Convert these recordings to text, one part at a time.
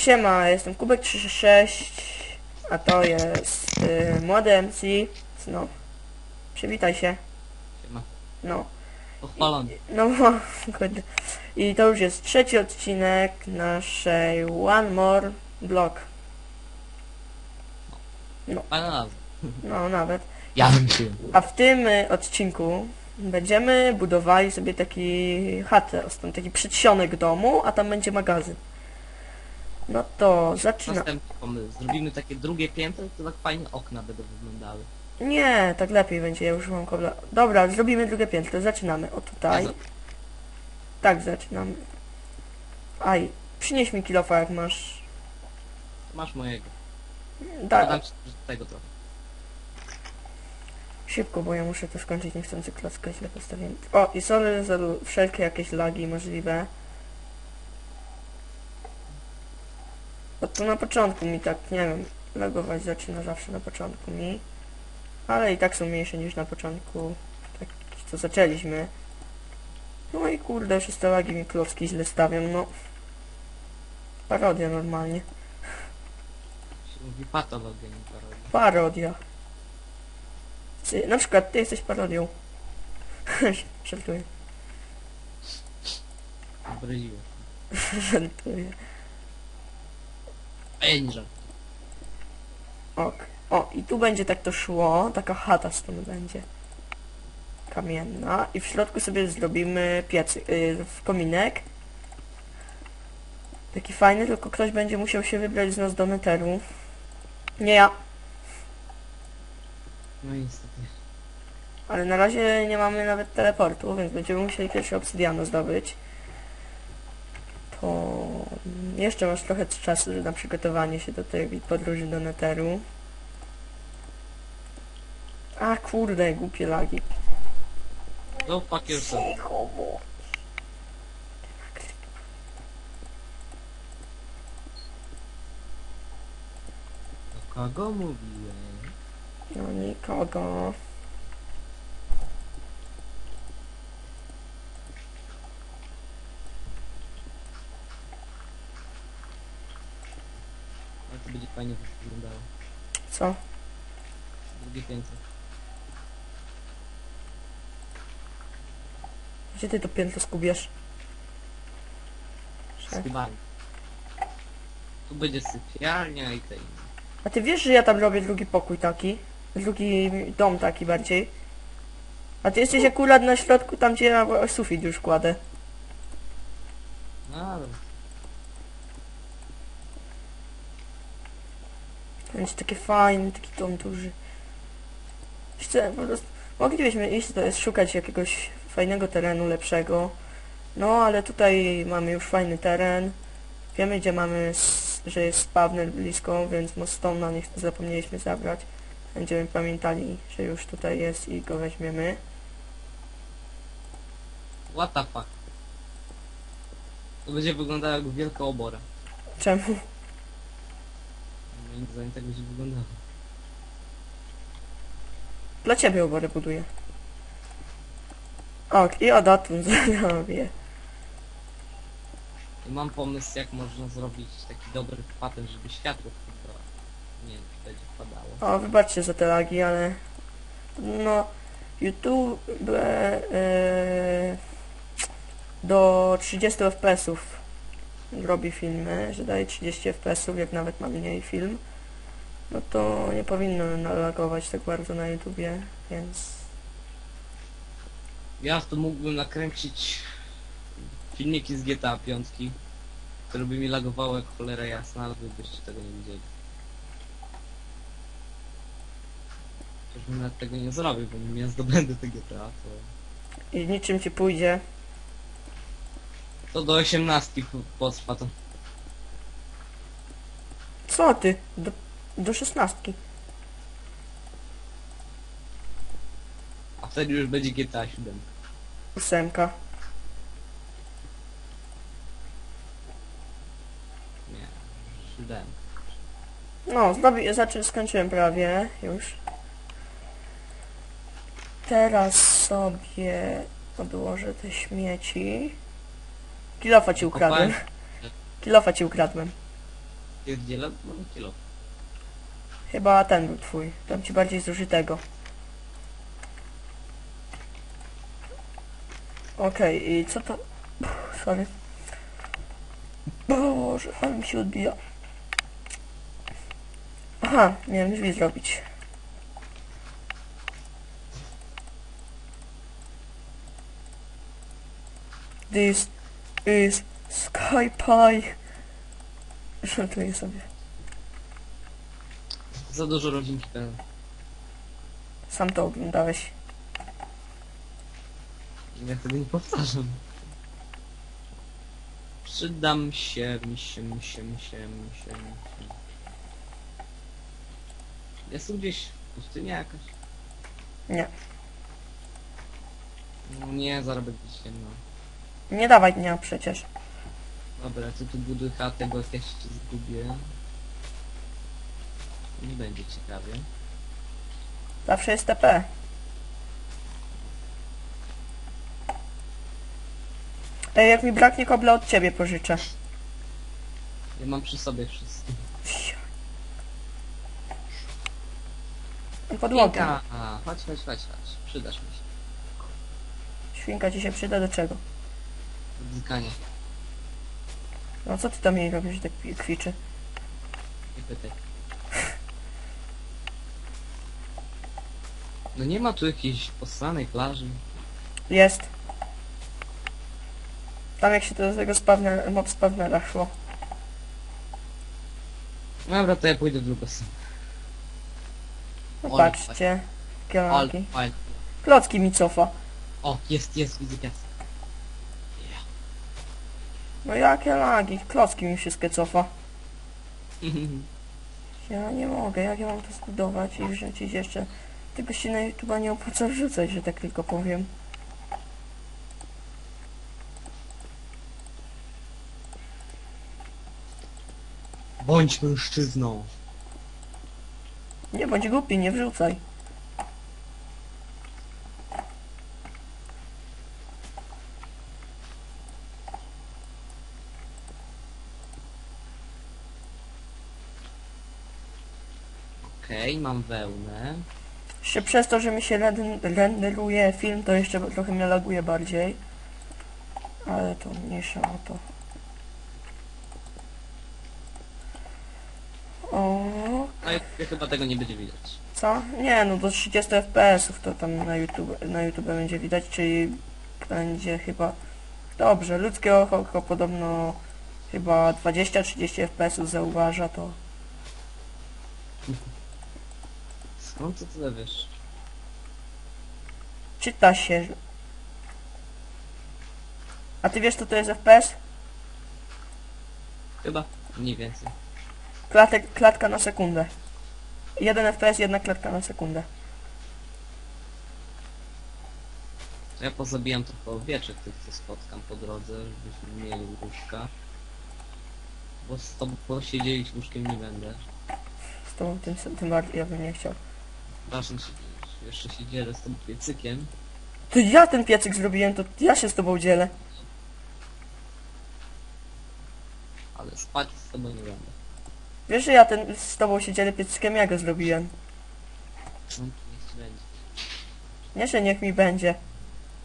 Siema, jestem Kubek366, a to jest y, młody MC. No, przywitaj się. Siema. No, Pochwalony. no, kurde. I to już jest trzeci odcinek naszej One More Block. Fajna nazwa. No, nawet. Ja bym się. A w tym y, odcinku będziemy budowali sobie taki chatę, taki przedsionek domu, a tam będzie magazyn. No to zaczyna. Następny pomysł. Zrobimy takie drugie piętro, to tak fajnie okna będą wyglądały. Nie, tak lepiej będzie, ja już mam kobla. Dobra, zrobimy drugie piętro, zaczynamy. O tutaj. Tak, zaczynamy. Aj, przynieś mi kilofa jak masz. Masz mojego. Da, Dodam ci tego trochę. szybko, bo ja muszę to skończyć, niechcący klocka źle postawiłem. O, i sorry za wszelkie jakieś lagi możliwe. Bo to na początku mi tak, nie wiem, lagować zaczyna zawsze na początku mi. Ale i tak są mniejsze niż na początku, tak co zaczęliśmy. No i kurde, przez te lagi mi klocki źle stawiam, no. Parodia normalnie. Mówi patologia, nie parodia. Parodia. Ty, na przykład ty jesteś parodią. Żartuję. Obraziłeś. Żartuję. Żart. Ok. O, i tu będzie tak to szło. Taka chata stąd będzie. Kamienna. I w środku sobie zrobimy piecy, yy, w kominek. Taki fajny, tylko ktoś będzie musiał się wybrać z nas do neteru. Nie ja. No niestety. Ale na razie nie mamy nawet teleportu, więc będziemy musieli pierwszy obsydianu zdobyć. Jeszcze masz trochę czasu na przygotowanie się do tej podróży do Netheru. A kurde, głupie lagi. Go fuck yourself. Cicho, bo... Do kogo mówiłem? No nikogo. To będzie fajnie wyglądało. Co? Drugie piętro. Gdzie ty to piętro skubiesz? Że- Skubany. Tu będzie sypialnia i tej. A ty wiesz, że ja tam robię drugi pokój taki? Drugi dom taki bardziej. A ty jesteś akurat na środku, tam gdzie ja sufit już kładę. No ale Będzie takie fajny, taki dom duży. Chcę po prostu... Moglibyśmy iść, to jest szukać jakiegoś fajnego terenu, lepszego. No, ale tutaj mamy już fajny teren. Wiemy, gdzie mamy, że jest spawner blisko, więc Mostona nie zapomnieliśmy zabrać. Będziemy pamiętali, że już tutaj jest i go weźmiemy. What the fuck? To będzie wyglądało jak wielka obora. Czemu? Moim zdaniem tak będzie wyglądało. Dla ciebie obory buduję. Ok, i odatum zrobię. I mam pomysł jak można zrobić taki dobry patent, żeby światło chyba nie wiem, czy będzie wpadało. O, wybaczcie za te lagi, ale... No... YouTube... E, do 30 fps-ów robi filmy, że daje 30 fps-ów, jak nawet ma mniej film. No to nie powinno nalagować tak bardzo na YouTubie, więc... Ja tu mógłbym nakręcić filmiki z GTA 5, które by mi lagowały jak cholera jasna, ale wy byście tego nie widzieli. Chociaż bym nawet tego nie zrobił, bo ja zdobędę te GTA, to... I niczym ci pójdzie. To do 18 potrwa to. Co ty? Do, do 16. A wtedy już będzie GTA 7. Ósemka. Nie, 7. No, znowu zaczę, skończyłem prawie już. Teraz sobie odłożę te śmieci. Kilofa ci ukradłem. Kilofa ci ukradłem. Pierdziela, mam kilo. Chyba ten był twój. Dam ci bardziej zużytego. Okej, i co to... Uff, Sorry. Boże, ale mi się odbija. Aha, wiem drzwi zrobić. This is Sky Pie. Żartuję sobie. Za dużo rodzinki pełne. Sam to oglądałeś. Ja tego nie powtarzam. Przydam się, mi się, mi się, mi się, mi się, mi się. Jest tu gdzieś pustynia jakaś? Nie. No nie, zaraz będzie ciemno. Nie dawaj dnia przecież. Dobra, co tu buduję chatę, bo jak ja się zgubię. Nie będzie ciekawie. Zawsze jest TP. Ej, jak mi braknie kobla od ciebie pożyczę. Ja mam przy sobie wszystko. Podłogę. Pinka! A, chodź, chodź, chodź, chodź. Przydasz mi się. Świnka ci się przyda do czego? Dzykania. No co ty tam jej robisz, że tak kwi- kwiczy? Nie pytaj. No nie ma tu jakiejś posranej plaży. Jest. Tam jak się do tego spawner, mob spawnera szło. Dobra, to ja pójdę w drugą stronę. No Ale patrzcie. Ale Kielaki. fajnie. Klocki mi cofa. O, jest, jest, widzę gwiazd. No jakie lagi? Klocki mi wszystkie cofa. Ja nie mogę, jak ja mam to zbudować i wrzucić jeszcze. Tego się na YouTube nie opłaca wrzucać, że tak tylko powiem. Bądź mężczyzną. Nie bądź głupi, nie wrzucaj. Okej, mam wełnę. Jeszcze przez to, że mi się render- renderuje film, to jeszcze trochę mnie laguje bardziej. Ale to mniejsza o to. O, No i chyba tego nie będzie widać. co? Nie, no do 30 fps-ów to tam na YouTube, na YouTube będzie widać, czyli będzie chyba... Dobrze, ludzkie oko, oko podobno chyba 20-30 fps-ów zauważa, to... Skąd ty tyle wiesz? Czyta się. A ty wiesz co to jest FPS? Chyba mniej więcej. Klatek, klatka na sekundę. Jeden FPS, jedna klatka na sekundę. To ja pozabijam trochę owieczek tych, co spotkam po drodze, żebyśmy mieli łóżka. Bo z tobą posiedzieć łóżkiem nie będę. Z tobą tym, tym bardziej ja bym nie chciał. Przepraszam, jeszcze się dzielę z tą piecykiem. To ja ten piecyk zrobiłem, to ja się z tobą dzielę. Ale spać z tobą nie będę. Wiesz, że ja ten z tobą się dzielę piecykiem, ja go zrobiłem. No, niech ci będzie. Nie, że niech mi będzie.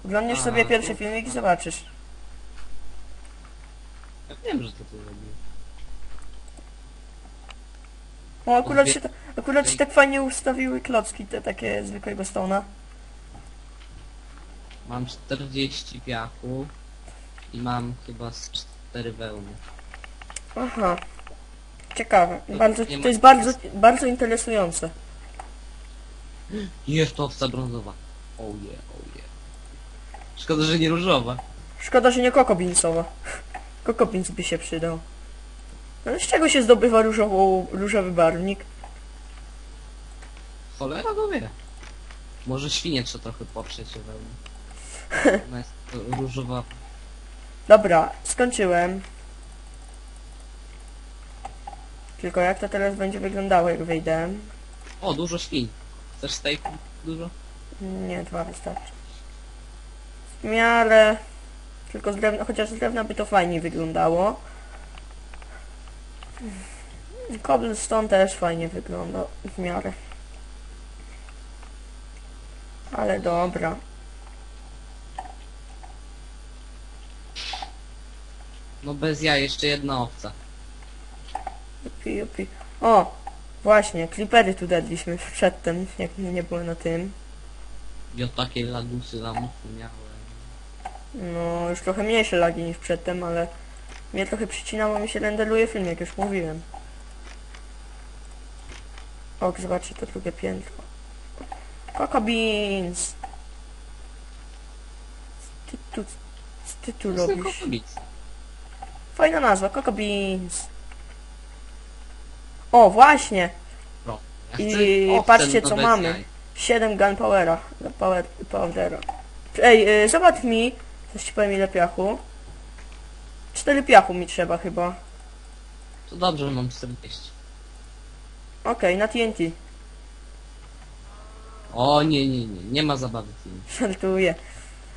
Oglądniesz A, sobie pierwszy to- filmik i zobaczysz. Ja wiem, że to ty zrobiłeś. O, akurat się, ta- akurat się tak fajnie ustawiły klocki, te takie zwykłego stona. Mam 40 piachu i mam chyba z 4 wełny. Aha. Ciekawe. To Bardzo, nie ma- to jest bardzo, bardzo interesujące. Jest to owca brązowa. Oh yeah, oh. Szkoda, że nie różowa. Szkoda, że nie kokobinsowa. Kokobins by się przydał. No, z czego się zdobywa różową, różowy barwnik? Cholera go wie. Może świnie trzeba trochę poprzeć o wełnę. Ona jest różowa. Dobra, skończyłem. Tylko jak to teraz będzie wyglądało, jak wyjdę? O, dużo świń. Chcesz steak? Dużo? Nie, dwa wystarczy. W miarę... Tylko z drewna, chociaż z drewna by to fajniej wyglądało. Cobblestone też fajnie wygląda w miarę. Ale dobra. No bez ja, jeszcze jedna owca. Jupi, jupi. O! Właśnie, klipery tu dadliśmy przedtem, jak nie było na tym. Ja takie lagusy lamusy miałem. No, już trochę mniejsze lagi niż przedtem, ale mnie trochę przycinało, mi się renderuje film, jak już mówiłem. O, zobaczcie to drugie piętro. Coco Beans! Ty tu, ty tu robisz? Fajna nazwa, Coco Beans. O, właśnie! Pro. Ja I chcę patrzcie, no co mamy. jaj. 7 Gunpowera. Power, powdera. Ej, y, zobacz mi, coś ci powiem ile piachu. 4 piachu mi trzeba chyba. To dobrze, mam 40. Okej, na TNT. O nie, nie, nie, nie ma zabawy w tym. Żartuję.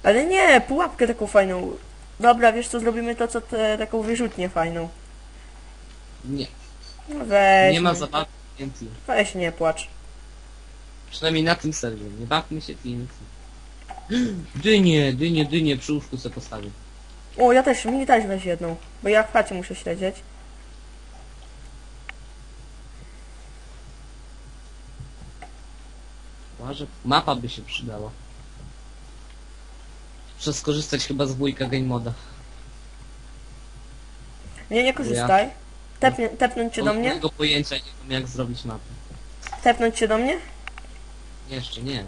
Ale nie, pułapkę taką fajną. Dobra, wiesz co, zrobimy to, co te, taką wyrzutnię fajną. Nie, No weź, nie ma zabawy w TNT. weź nie płacz. Przynajmniej na tym serwie, nie bawmy się TNT. Dynie, dynie, dynie, przy łóżku sobie postawię. O, ja też, mi też weź jedną. Bo ja w chacie muszę siedzieć. Może mapa by się przydała. Muszę skorzystać chyba z wujka game moda. Nie, nie korzystaj. Tepnie, tepnąć cię do mnie? tego pojęcia nie wiem jak zrobić mapę. Tepnąć cię do mnie? Jeszcze nie.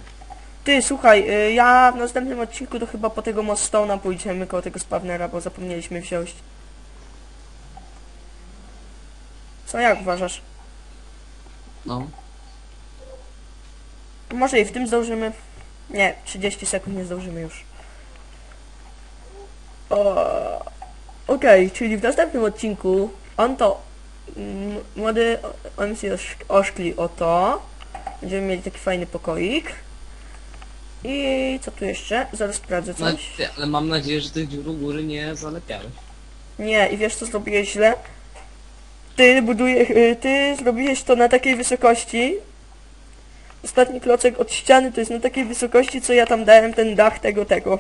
Ty, słuchaj, y, ja w następnym odcinku to chyba po tego Moststone'a pójdziemy koło tego spawnera, bo zapomnieliśmy wziąć. Co, jak uważasz? No. Może i w tym zdążymy? Nie, 30 sekund nie zdążymy już. Okej, czyli w następnym odcinku on to młody MC osz- oszkli o to. Będziemy mieli taki fajny pokoik. I co tu jeszcze? Zaraz sprawdzę no coś. ty, ale mam nadzieję, że tych dziur u góry nie zalepiałeś. Nie, i wiesz co zrobiłeś źle? Ty budujesz, y, ty zrobiłeś to na takiej wysokości. Ostatni klocek od ściany to jest na takiej wysokości, co ja tam dałem ten dach tego, tego.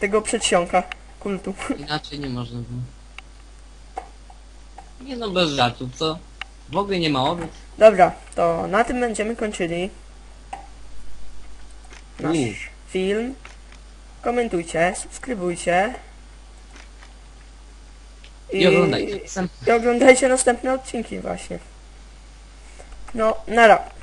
Tego przedsionka kultu. Inaczej nie można było. Nie no, bez żartów, co? W ogóle nie ma owiec. Dobra, to na tym będziemy kończyli nasz film. Komentujcie, subskrybujcie. I oglądajcie. I oglądajcie następne odcinki właśnie. No, nara.